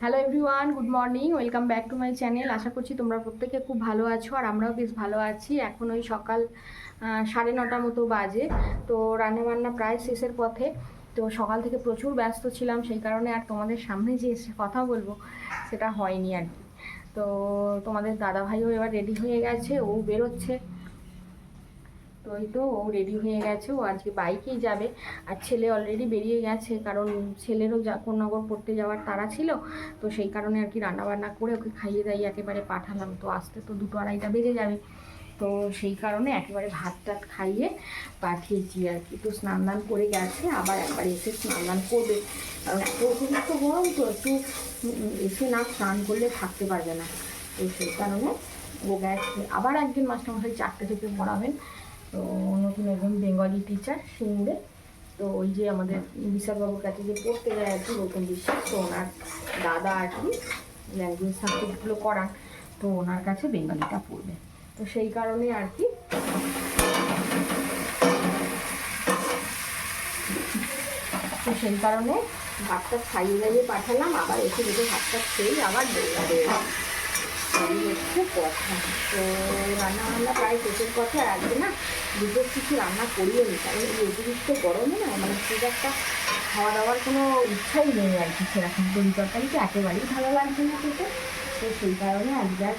Hello everyone good morning welcome back to my channel আশা করছি তোমরা প্রত্যেকে খুব ভালো আছো আর আমরাও বেশ ভালো আছি। এখন ওই সকাল সাড়ে নটার মতো বাজে, তো রান্নাবান্না প্রায় শেষের পথে। তো সকাল থেকে প্রচুর ব্যস্ত ছিলাম, সেই কারণে আর তোমাদের সামনে যে এসে কথা বলব, সেটা হয়নি আর কি। তো তোমাদের দাদাভাইও এবার রেডি হয়ে গেছে, ও বেরোচ্ছে। তো এই তো ও রেডি হয়ে গেছে, ও আজকে বাইকেই যাবে। আর ছেলে অলরেডি বেরিয়ে গেছে, কারণ ছেলেরও যা কোন্নগর পড়তে যাওয়ার তাড়া ছিল, তো সেই কারণে আর কি রান্নাবান্না করে ওকে খাইয়ে দাইয়ে একেবারে পাঠালাম। তো আসতে তো দুটো আড়াইটা বেজে যাবে, তো সেই কারণে একেবারে ভাত টাত খাইয়ে পাঠিয়েছি আর কি। তো স্নান দান করে গেছে, আবার একবার এসে স্নান দান করবে। কারণ অতিরিক্ত গরম তো, একটু এসে না স্নান করলে থাকতে পারবে না। তো সেই কারণে ও গেছে। আবার একদিন মাস্টারমশাই চারটে থেকে পড়াবেন তো নতুন একজন বেঙ্গলি টিচার সিঙ্গে তো ওই যে আমাদের বিশালবাবুর কাছে যে পড়তে যায় আর কি নতুন বিশ্বাস, তো ওনার দাদা আর কি ল্যাঙ্গুয়েজ সাবজেক্টগুলো করান তো ওনার কাছে বেঙ্গলিটা পড়বে। তো সেই কারণে আর কি তো সেই কারণে ভাতটা খাইয়ে দাইয়ে পাঠালাম, আবার এসে যদি ভাতটা খেয়েই আবার বেরোবে হচ্ছে কথা। তো রান্না বান্না প্রায় শেষের কথা আজকে না বিশেষ কিছু রান্না করিয়ে নি কারণ অতিরিক্ত গরমে না মানে একটা খাওয়া দাওয়ার কোনো ইচ্ছাই নেই আর কি, সেরকম তরি তরকারিটা একেবারেই ভালো লাগছে না খেতে। তো সেই কারণে আজকে আর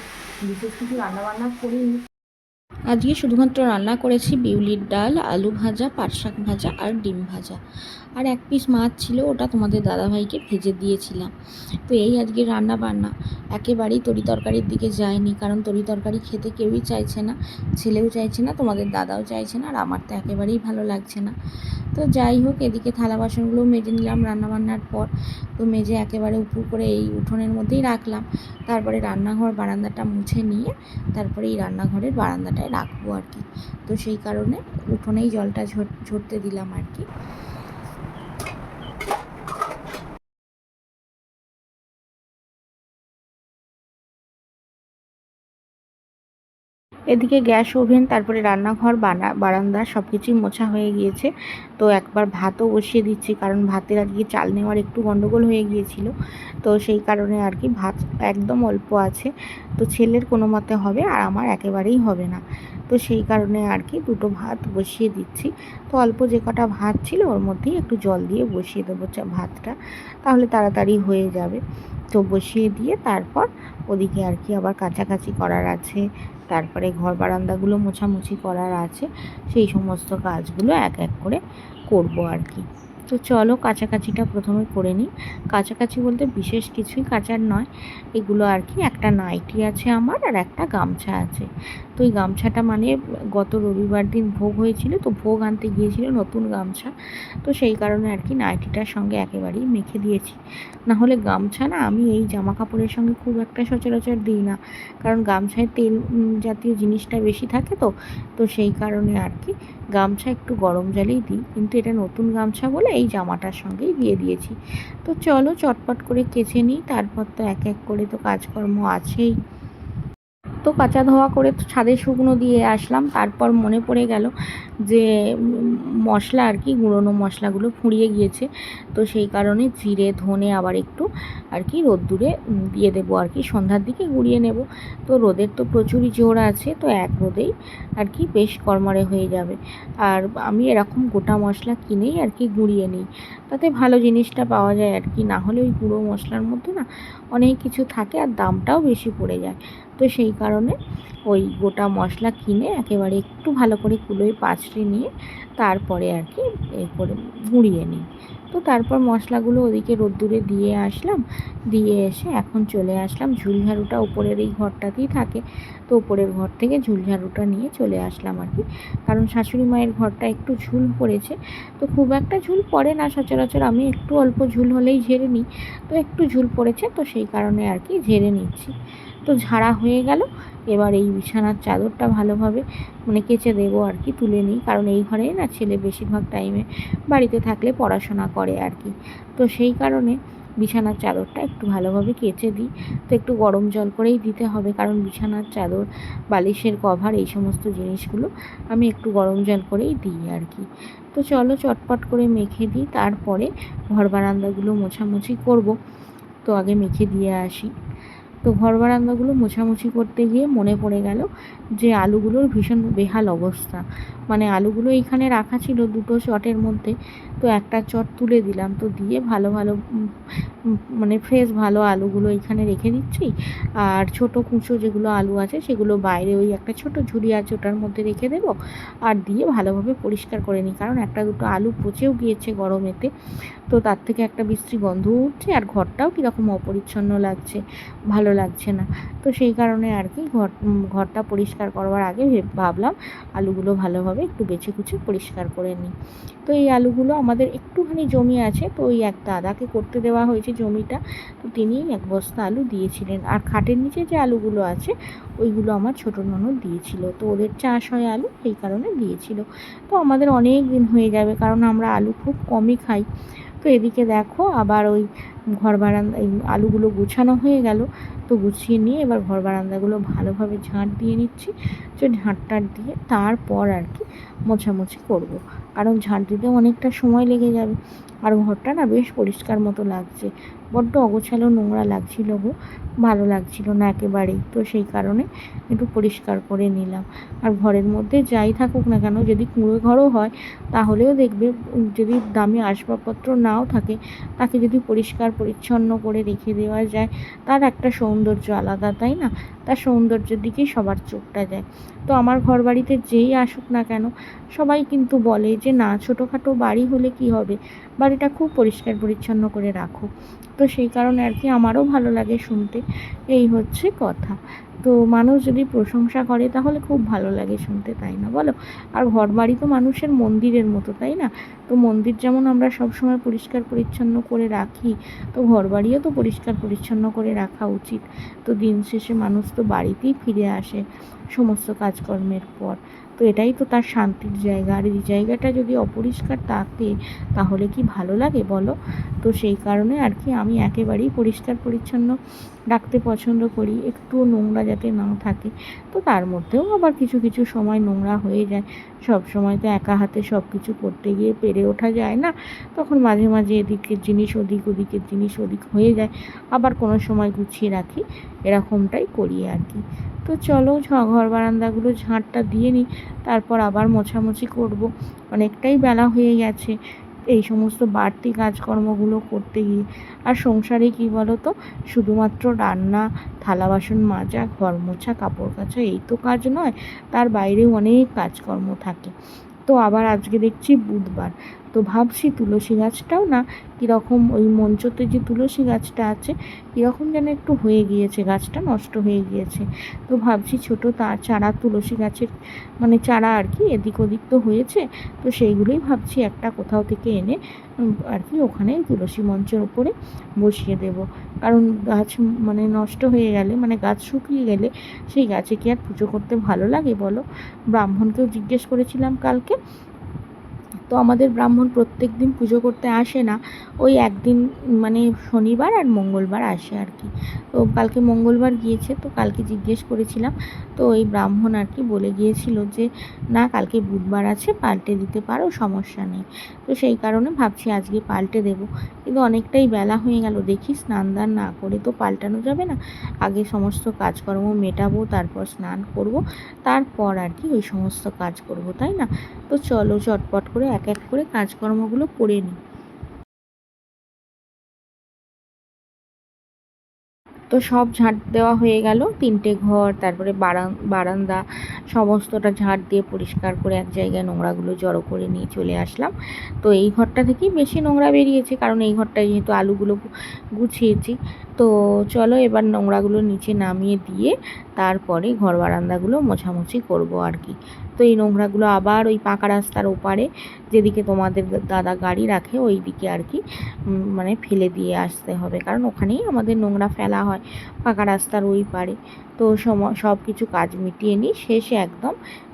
বিশেষ কিছু রান্না বান্না করিনি। আজকে শুধুমাত্র রান্না করেছি বিউলির ডাল, আলু ভাজা, পাট শাক ভাজা আর ডিম ভাজা। আর এক পিস মাছ ছিল, ওটা তোমাদের দাদাভাইকে ভেজে দিয়েছিলাম। তো এই আজকে রান্না বান্না। একেবারেই তরি তরকারির দিকে যায়নি, কারণ তরি তরকারি খেতে কেউই চাইছে না, ছেলেও চাইছে না, তোমাদের দাদাও চাইছে না, আর আমার তো একেবারেই ভালো লাগছে না। তো যাই হোক, এদিকে থালা বাসনগুলো মেজে নিলাম রান্না বান্নার পর। তো মেজে একেবারে উপুর করে এই উঠোনের মধ্যেই রাখলাম। তারপরে রান্নাঘর বারান্দাটা মুছে নিয়ে, তারপরে এই রান্নাঘরের বারান্দাটায় রাখব আর কি। তো সেই কারণে উঠোনেই জলটা ঝর ঝরতে দিলাম আর কি। এদিকে গ্যাস ওভেন, তারপরে রান্নাঘর, বানা বারান্দা সব কিছুই মোছা হয়ে গিয়েছে। তো একবার ভাতও বসিয়ে দিচ্ছি, কারণ ভাতের আজকে চাল নেওয়ার একটু গন্ডগোল হয়ে গিয়েছিল। তো সেই কারণে আর কি ভাত একদম অল্প আছে। তো ছেলের কোনো মতে হবে, আর আমার একেবারেই হবে না। তো সেই কারণে আর কি দুটো ভাত বসিয়ে দিচ্ছি। তো অল্প যে কটা ভাত ছিল, ওর মধ্যেই একটু জল দিয়ে বসিয়ে দেবো ভাতটা। তাহলে তাড়াতাড়ি হয়ে যাবে। তো বসিয়ে দিয়ে তারপর ওদিকে আর কি আবার কাছাকাছি করার আছে। তারপরে ঘর বারান্দাগুলো মোছামুছি করার আছে, সেই সমস্ত কাজগুলো এক এক করে করব আর কি। তো চলো কাছাকাছিটা প্রথমে করে নিই। কাছাকাছি বলতে বিশেষ কিছুই কাচার নয়, এগুলো আর কি একটা নাইটি আছে আমার আর একটা গামছা আছে। তো এই গামছাটা মানে গত রবিবার দিন ভোগ হয়েছিল, তো ভোগ আনতে গিয়েছিল নতুন গামছা। তো সেই কারণে আর কি নাইটিটার সঙ্গে একেবারেই মেখে দিয়েছি। না হলে গামছা না আমি এই জামা কাপড়ের সঙ্গে খুব একটা সচরাচর দিই না। কারণ গামছায় তেল জাতীয় জিনিসটা বেশি থাকে তো তো সেই কারণে আর কি গামছা একটু গরম জলেই দিই। কিন্তু এটা নতুন গামছা বলে এই জামাটার সঙ্গেই দিয়ে দিয়েছি। তো চলো চটপট করে কেচে নিই, তারপর তো এক এক করে তো কাজকর্ম আছেই। কাঁচা ধোয়া করে তো ছাদে শুকনো দিয়ে আসলাম। তারপর মনে পড়ে গেল যে, মশলা আর কি, গুঁড়োনো মশলাগুলো ফুঁড়িয়ে গিয়েছে। তো সেই কারণে জিরে, ধনে আবার একটু আর কি রোদ্দুরে দিয়ে দেবো আর কি। সন্ধ্যার দিকে গুঁড়িয়ে নেব। তো রোদের তো প্রচুরই জোর আছে, তো এক রোদেই আর কি বেশ কর্মরে হয়ে যাবে। আর আমি এরকম গোটা মশলা কিনেই আর কি গুঁড়িয়ে নিই। তাতে ভালো জিনিসটা পাওয়া যায় আর কি। না হলে ওই গুঁড়ো মশলার মধ্যে না অনেক কিছু থাকে আর দামটাও বেশি পড়ে যায়। তো সেই কারণে ওই গোটা মশলা কিনে একেবারে একটু ভালো করে কুলোয় পাঁচড়ে নিয়ে তারপরে আর কি এ করে গুঁড়িয়ে নিই। তো তারপর মশলাগুলো ওদিকে রোদ্দুরে দিয়ে আসলাম, দিয়ে এসে এখন চলে আসলাম। ঝুলঝাড়ুটা উপরের এই ঘরটাতেই থাকে। তো উপরের ঘর থেকে ঝুলঝাড়ুটা নিয়ে চলে আসলাম আর কি। কারণ শাশুড়ি মায়ের ঘরটা একটু ঝুল পড়েছে। তো খুব একটা ঝুল পড়ে না, সচরাচর আমি একটু অল্প ঝুল হলেই ঝেড়ে নিই। তো একটু ঝুল পড়েছে, তো সেই কারণে আর কি ঝেড়ে নিচ্ছি। তো ঝাড়া হয়ে গেল, এবার এই বিছানার চাদরটা ভালোভাবে মানে কেচে দেবো আর কি, তুলে নিই। কারণ এই ঘরেই না ছেলে বেশিরভাগ টাইমে বাড়িতে থাকলে পড়াশোনা করে আর কি। তো সেই কারণে বিছানার চাদরটা একটু ভালোভাবে কেচে দিই। তো একটু গরম জল করেই দিতে হবে, কারণ বিছানার চাদর, বালিশের কভার এই সমস্ত জিনিসগুলো আমি একটু গরম জল করেই দিই আর কি। তো চলো চটপট করে মেখে দিই, তারপরে ঘর বারান্দাগুলো মোছামুছি করব। তো আগে মেখে দিয়ে আসি। তো ঘর বারান্দাগুলো মোছামুছি করতে গিয়ে মনে পড়ে গেল যে আলুগুলোর ভীষণ বেহাল অবস্থা। মানে আলুগুলো এইখানে রাখা ছিল দুটো চটের মধ্যে, তো একটা চট তুলে দিলাম। তো দিয়ে ভালো ভালো মানে ফ্রেশ ভালো আলুগুলো এইখানে রেখে দিচ্ছি। আর ছোট কুঁচো যেগুলো আলু আছে সেগুলো বাইরে ওই একটা ছোট ঝুড়ি আছে ওটার মধ্যে রেখে দেবো। আর দিয়ে ভালোভাবে পরিষ্কার করে নিই, কারণ একটা দুটো আলু পচেও গিয়েছে গরমেতে। তো তার থেকে একটা বিশ্রী গন্ধও উঠছে, আর ঘরটাও কীরকম অপরিচ্ছন্ন লাগছে, ভালো লাগছে না। তো সেই কারণে আর কি ঘর ঘরটা পরিষ্কার করবার আগে ভেব- ভাবলাম আলুগুলো ভালোভাবে একটু বেছে কুচে পরিষ্কার করে নিই। তো এই আলুগুলো আমাদের একটুখানি জমি আছে, তো ওই এক দাদাকে করতে দেওয়া হয়েছে জমিটা। তো তিনি এক বস্তা আলু দিয়েছিলেন। আর খাটের নিচে যে আলুগুলো আছে, ওইগুলো আমার ছোটো ননদ দিয়েছিল। তো ওদের চাষ হয় আলু সেই কারণে দিয়েছিল। তো আমাদের অনেক দিন হয়ে যাবে, কারণ আমরা আলু খুব কমই খাই। তো এদিকে দেখো, আবার ওই ঘর বারান্দা, এই আলুগুলো গুছানো হয়ে গেল। তো গুছিয়ে নিয়ে এবার ঘর বারান্দাগুলো ভালোভাবে ঝাঁট দিয়ে নিচ্ছি। তো ঝাঁট টাট দিয়ে তারপর আর কি মোছামুছি করব। কারণ ঝাঁট দিতে অনেকটা সময় লেগে যাবে আর ঘরটা না বেশ পরিষ্কার মতো লাগছে বড্ড অগোছালো নোংরা লাগছিল গো, ভালো লাগছিল না একেবারেই। তো সেই কারণে একটু পরিষ্কার করে নিলাম। আর ঘরের মধ্যে যাই থাকুক না কেন, যদি কুঁড়ো ঘরও হয়, তাহলেও দেখবে যদি দামি আসবাবপত্র নাও থাকে, তাকে যদি পরিষ্কার পরিচ্ছন্ন করে রেখে দেওয়া যায়, তার একটা সৌন্দর্য আলাদা, তাই না? তার সৌন্দর্যের দিকেই সবার চোখটা যায়। তো আমার ঘর বাড়িতে যেই আসুক না কেন, সবাই কিন্তু বলে যে, না, ছোটোখাটো বাড়ি হলে কি হবে? বাড়িটা খুব পরিষ্কার পরিচ্ছন্ন করে রাখো। তো সেই কারণে আর কি আমারও ভালো লাগে শুনতে। এই হচ্ছে কথা। তো মানুষ যদি প্রশংসা করে, তাহলে খুব ভালো লাগে শুনতে, তাই না? বলো? আর ঘর বাড়ি তো মানুষের মন্দিরের মতো, তাই না? তো মন্দির যেমন আমরা সবসময় পরিষ্কার পরিচ্ছন্ন করে রাখি, তো ঘর বাড়িও তো পরিষ্কার পরিচ্ছন্ন করে রাখা উচিত। তো দিন শেষে মানুষ তো বাড়িতেই ফিরে আসে সমস্ত কাজকর্মের পর। তো এটাই তো তার শান্তির জায়গা। আর এই জায়গাটা যদি অপরিষ্কার থাকে তাহলে কি ভালো লাগে, বলো? তো সেই কারণে আর কি আমি একেবারেই পরিষ্কার পরিচ্ছন্ন রাখতে পছন্দ করি। একটু নোংরা যাতে না থাকে। তো তার মধ্যেও আবার কিছু কিছু সময় নোংরা হয়ে যায়। সব সময় তো একা হাতে সব কিছু করতে গিয়ে পেরে ওঠা যায় না। তখন মাঝে মাঝে এদিকের জিনিস ওদিক, ওদিকের জিনিস ওদিক হয়ে যায়। আবার কোনো সময় গুছিয়ে রাখি। এরকমটাই করি আর কি। তো চলো ঘর বারান্দাগুলো ঝাঁটটা দিয়ে নিই। তারপর আবার মোছামুছি করব। অনেকটাই বেলা হয়ে গেছে। এই সমস্ত বাড়তি কাজকর্মগুলো করতে গিয়ে। আর সংসারে কী বলো তো শুধুমাত্র রান্না, থালা বাসন মাজা, ঘর মোছা, কাপড় কাচা, এই তো কাজ নয়, তার বাইরেও অনেক কাজকর্ম থাকে। তো আবার আজকে দেখছি বুধবার। তো ভাবছি তুলসী গাছটাও না কীরকম ওই মঞ্চতে যে তুলসী গাছটা আছে, কীরকম যেন একটু হয়ে গিয়েছে, গাছটা নষ্ট হয়ে গিয়েছে। তো ভাবছি ছোট তার চারা, তুলসী গাছের মানে চারা আর কি এদিক ওদিক তো হয়েছে, তো সেইগুলোই ভাবছি একটা কোথাও থেকে এনে আর কি ওখানে তুলসী মঞ্চের ওপরে বসিয়ে দেব। কারণ গাছ মানে নষ্ট হয়ে গেলে মানে গাছ শুকিয়ে গেলে সেই গাছে কি আর পুজো করতে ভালো লাগে বলো? ব্রাহ্মণকেও জিজ্ঞেস করেছিলাম কালকে তো আমাদের ব্রাহ্মণ প্রত্যেক দিন পুজো করতে আসে না। ওই একদিন মানে শনিবার আর মঙ্গলবার আসে আর কি। তো কালকে মঙ্গলবার গিয়েছে তো কালকে জিজ্ঞেস করেছিলাম, তো ওই ব্রাহ্মণ আর কি বলে গিয়েছিল যে, না, কালকে বুধবার আছে, পাল্টে দিতে পারো, সমস্যা নেই। তো সেই কারণে ভাবছি আজকে পাল্টে দেবো। কিন্তু অনেকটাই বেলা হয়ে গেল, দেখি স্নান দান না করে তো পাল্টানো যাবে না। আগে সমস্ত কাজকর্ম মেটাবো, তারপর স্নান করব, তারপর আর কি ওই সমস্ত কাজ করব, তাই না? তো চলো চটপট করে এক এক করে কাজকর্মগুলো করে নিই। তো সব ঝাঁট দেওয়া হয়ে গেল। তিনটে ঘর, তারপরে বারান, বারান্দা, সমস্তটা ঝাঁট দিয়ে পরিষ্কার করে এক জায়গায় নোংরাগুলো জড়ো করে নিয়ে চলে আসলাম। তো এই ঘরটা থেকেই বেশি নোংরা বেরিয়েছে, কারণ এই ঘরটায় যেহেতু আলুগুলো গুছিয়েছি। তো চলো এবার নোংরাগুলো নিচে নামিয়ে দিয়ে তারপরে ঘর বারান্দাগুলো মোছামুছি করব আর কি। তো এই নোংরাগুলো আবার ওই পাকা রাস্তার ওপারে যেদিকে তোমাদের দাদা গাড়ি রাখে ওই দিকে আর কি মানে ফেলে দিয়ে আসতে হবে। কারণ ওখানেই আমাদের নোংরা ফেলা হয় পাকা রাস্তার ওই পারে। তো সব কিছু কাজ মিটিয়ে নিই, শেষে একদম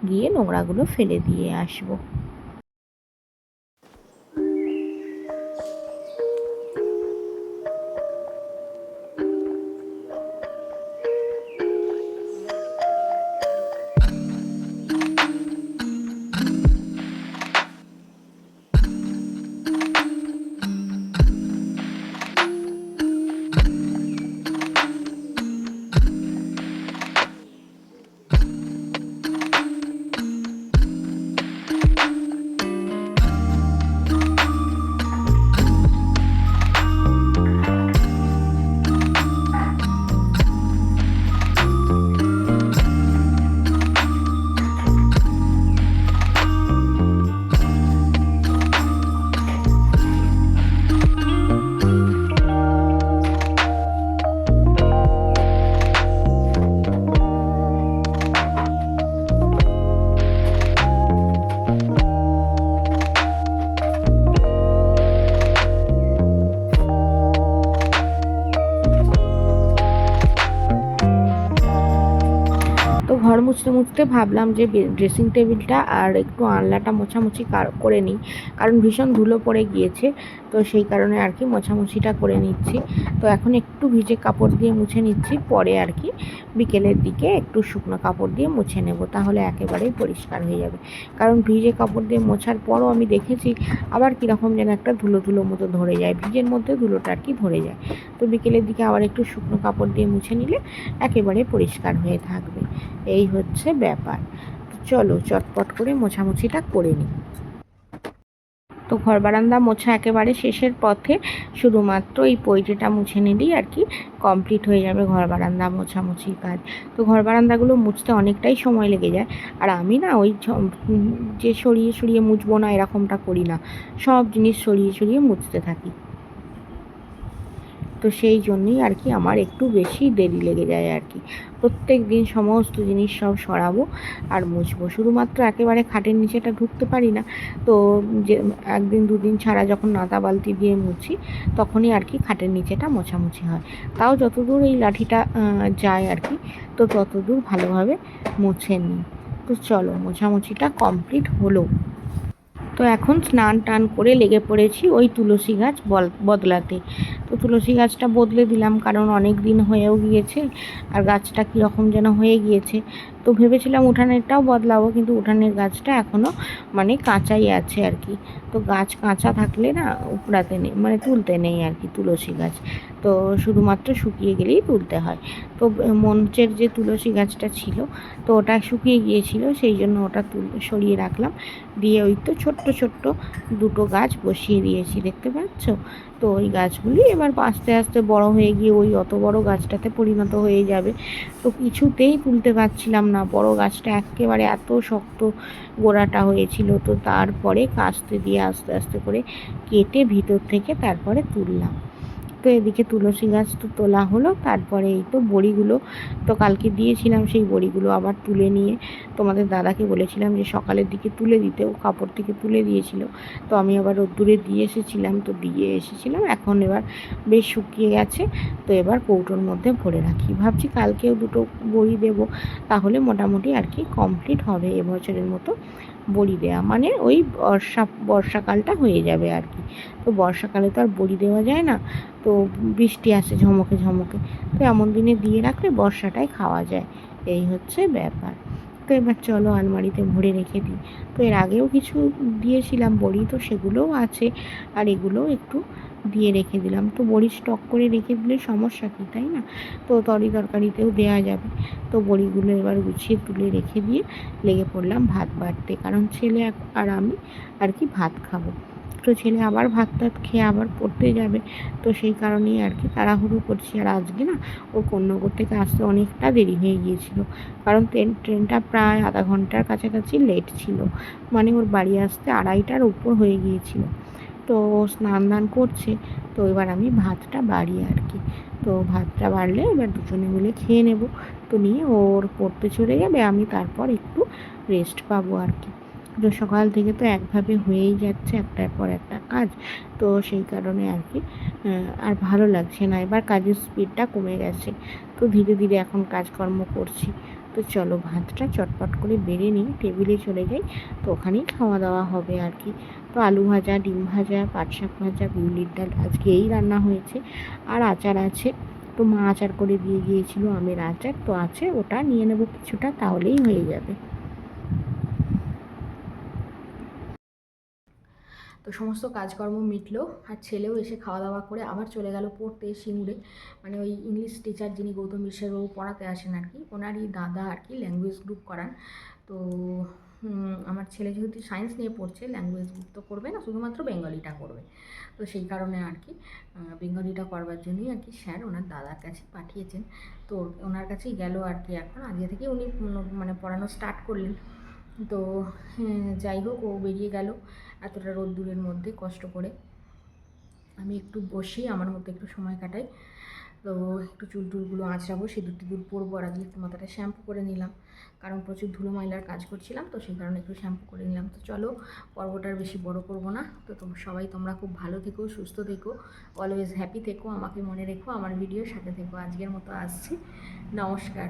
গিয়ে নোংরাগুলো ফেলে দিয়ে আসব। মুছতে ভাবলাম যে ড্রেসিং টেবিলটা আর একটু আনলাটা মোছামুছি কার- করে নিই। কারণ ভীষণ ধুলো পড়ে গিয়েছে, তো সেই কারণে আর কি মোছামুছিটা করে নিচ্ছি। তো এখন একটু ভিজে কাপড় দিয়ে মুছে নিচ্ছি, পরে আর কি বিকেলের দিকে একটু শুকনো কাপড় দিয়ে মুছে নেব, তাহলে একেবারেই পরিষ্কার হয়ে যাবে। কারণ ভিজে কাপড় দিয়ে মোছার পরও আমি দেখেছি আবার কীরকম যেন একটা ধুলো ধুলো মতো ধরে যায়, ভিজের মধ্যে ধুলোটা আর কি ধরে যায়। তো বিকেলের দিকে আবার একটু শুকনো কাপড় দিয়ে মুছে নিলে একেবারে পরিষ্কার হয়ে থাকবে। এই হচ্ছে ব্যাপার। চলো চটপট করে মোছামুছিটা করে নিই। তো ঘর বারান্দা মোছা একেবারে শেষের পথে, শুধুমাত্র এই পৈটেটা মুছে নিলেই আর কি কমপ্লিট হয়ে যাবে ঘর বারান্দা মোছামুছি কাজ। তো ঘর বারান্দাগুলো মুছতে অনেকটাই সময় লেগে যায়। আর আমি না ওই যে সরিয়ে সরিয়ে মুছবো না এরকমটা করি না। সব জিনিস সরিয়ে সরিয়ে মুছতে থাকি। তো সেই জন্যই আর কি আমার একটু বেশি দেরি লেগে যায় আর কি। প্রত্যেক দিন সমস্ত জিনিস সব সরাবো আর মুছবো। শুধুমাত্র একেবারে খাটের নিচেটা ঢুকতে পারি না। তো যে একদিন দুদিন ছাড়া যখন নাতা বালতি দিয়ে মুছি, তখনই আর কি খাটের নিচেটা মোছামুছি হয়। তাও যতদূর এই লাঠিটা যায় আর কি, তো ততদূর ভালোভাবে মুছে নিই। তো চলো, মোছামুছিটা কমপ্লিট হলো। তো এখন স্নান টান করে লেগে পড়েছি ওই তুলসী গাছ বদলাতে। তো তুলসী গাছটা বদলে দিলাম, কারণ অনেক দিন হয়েও গিয়েছে আর গাছটা কীরকম যেন হয়ে গিয়েছে। তো ভেবেছিলাম উঠানেরটাও বদলাবো, কিন্তু উঠানের গাছটা এখনও মানে কাঁচাই আছে আর কি। তো গাছ কাঁচা থাকলে না উপড়াতে নেই মানে তুলতে নেই আর কি তুলসী গাছ। তো শুধুমাত্র শুকিয়ে গেলেই তুলতে হয়। তো মঞ্চের যে তুলসী গাছটা ছিল, তো ওটা শুকিয়ে গিয়েছিল, সেই জন্য ওটা তুল, সরিয়ে রাখলাম। দিয়ে ওই তো ছোট্ট ছোট্ট দুটো গাছ বসিয়ে দিয়েছি, দেখতে পাচ্ছ? তো ওই গাছগুলি এবার আস্তে আস্তে বড় হয়ে গিয়ে ওই অত বড় গাছটাতে পরিণত হয়ে যাবে। তো কিছুতেই তুলতে পারছিলাম না। বড় গাছটা একেবারে এত শক্ত গোড়াটা হয়েছিল। তো তারপরে কাস্তে দিয়ে আস্তে আস্তে করে কেটে ভিতর থেকে তারপরে তুললাম। তো এদিকে তুলসী গাছ তো তোলা হলো, তারপরে এই তো বড়িগুলো তো কালকে দিয়েছিলাম, সেই বড়িগুলো আবার তুলে নিয়ে তোমাদের দাদাকে বলেছিলাম যে সকালের দিকে তুলে দিতে, ও কাপড় থেকে তুলে দিয়েছিল। তো আমি আবার রোদ্দুরে দিয়ে এসেছিলাম, তো দিয়ে এসেছিলাম, এখন এবার বেশ শুকিয়ে গেছে, তো এবার কৌটোর মধ্যে ভরে রাখি। ভাবছি কালকেও দুটো বড়ি দেব, তাহলে মোটামুটি আর কি কমপ্লিট হবে এবছরের মতো। বড়ি দেওয়া মানে ওই বর্ষা, বর্ষাকালটা হয়ে যাবে আর কি। তো বর্ষাকালে তো আর বড়ি দেওয়া যায় না, তো বৃষ্টি আসে ঝমকে ঝমকে। তো এমন দিনে দিয়ে রাখলে বর্ষাটাই খাওয়া যায়, এই হচ্ছে ব্যাপার। তো এবার চলো আলমারিতে ভরে রেখে দিই। তো এর আগেও কিছু দিয়েছিলাম বড়ি তো সেগুলোও আছে, আর এগুলোও একটু দিয়ে রেখে দিলাম। তো বড়ি স্টক করে রেখে দিলে সমস্যা কী, তাই না? তো তরি তরকারিতেও দেওয়া যাবে। তো বড়িগুলো এবার গুছিয়ে তুলে রেখে দিয়ে লেগে পড়লাম ভাত বাড়তে। কারণ ছেলে আর আমি আর কি ভাত খাব। তো ছেলে আবার ভাত টাত খেয়ে আবার পড়তে যাবে। তো সেই কারণেই আর কি তাড়াহুড়ো করছি। আর আজকে না ও কন্যাগর থেকে আসতে অনেকটা দেরি হয়ে গিয়েছিল। কারণ ট্রেন, ট্রেনটা প্রায় আধা ঘণ্টার কাছাকাছি লেট ছিল। মানে ওর বাড়ি আসতে আড়াইটার উপর হয়ে গিয়েছিল। তো স্নান দান করছে। তো এবার আমি ভাতটা বাড়ি আর কি। তো ভাতটা বাড়লে এবার দুজনে মিলে খেয়ে নেব। তো নিয়ে ওর পড়তে চলে যাবে, আমি তারপর একটু রেস্ট পাবো আর কি। তো সকাল থেকে তো একভাবে হয়েই যাচ্ছে একটার পর একটা কাজ। তো সেই কারণে আর কি আর ভালো লাগছে না। এবার কাজের স্পিডটা কমে গেছে। তো ধীরে ধীরে এখন কাজকর্ম করছি। তো চলো ভাতটা চটপট করে বেড়ে নিই। টেবিলে চলে যাই। তো ওখানেই খাওয়া দাওয়া হবে আর কি। তো আলু ভাজা, ডিম ভাজা, পাট শাক ভাজা বিউলির ডাল, আজকে এই রান্না হয়েছে। আর আচার আছে। তো মা আচার করে দিয়ে গিয়েছিল আমের আচার। তো আছে, ওটা নিয়ে নেব কিছুটা, তাহলেই হয়ে যাবে। তো সমস্ত কাজকর্ম মিটলো, আর ছেলেও এসে খাওয়া দাওয়া করে আবার চলে গেল পড়তে সিঙ্গুরে। মানে ওই ইংলিশ টিচার যিনি গৌতম বিশ্বের ও পড়াতে আসেন আর কি, ওনারই দাদা আর কি ল্যাঙ্গুয়েজ গ্রুপ করান। তো আমার ছেলে যেহেতু সায়েন্স নিয়ে পড়ছে ল্যাঙ্গুয়েজ তো করবে না শুধুমাত্র বেঙ্গলিটা করবে। তো সেই কারণে আর কি বেঙ্গলিটা করবার জন্যই আর কি স্যার ওনার দাদার কাছে পাঠিয়েছেন। তো ওনার কাছেই গেল আর কি এখন। আগে থেকে উনি মানে পড়ানো স্টার্ট করলেন। তো হ্যাঁ, যাই হোক ও বেরিয়ে গেল এতটা রোদ্দুরের মধ্যে কষ্ট করে। আমি একটু বসি আমার মতো একটু সময় কাটাই। তো একটু চুল টুলগুলো আঁচড়াবো, সিঁদুর টিঁদুর পরবো আর আজকে একটু মাথাটা শ্যাম্পু করে নিলাম। কারণ প্রচুর ধুলো মাইলার কাজ করছিলাম, তো সেই কারণে একটু শ্যাম্পু করে নিলাম। তো চলো পর্বটার বেশি বড় করব না। তো তোমরা সবাই তোমরা খুব ভালো থেকো, সুস্থ থেকো অলওয়েজ হ্যাপি থেকো, আমাকে মনে রেখো, আমার ভিডিওর সাথে থেকো। আজকের মতো আসছি, নমস্কার।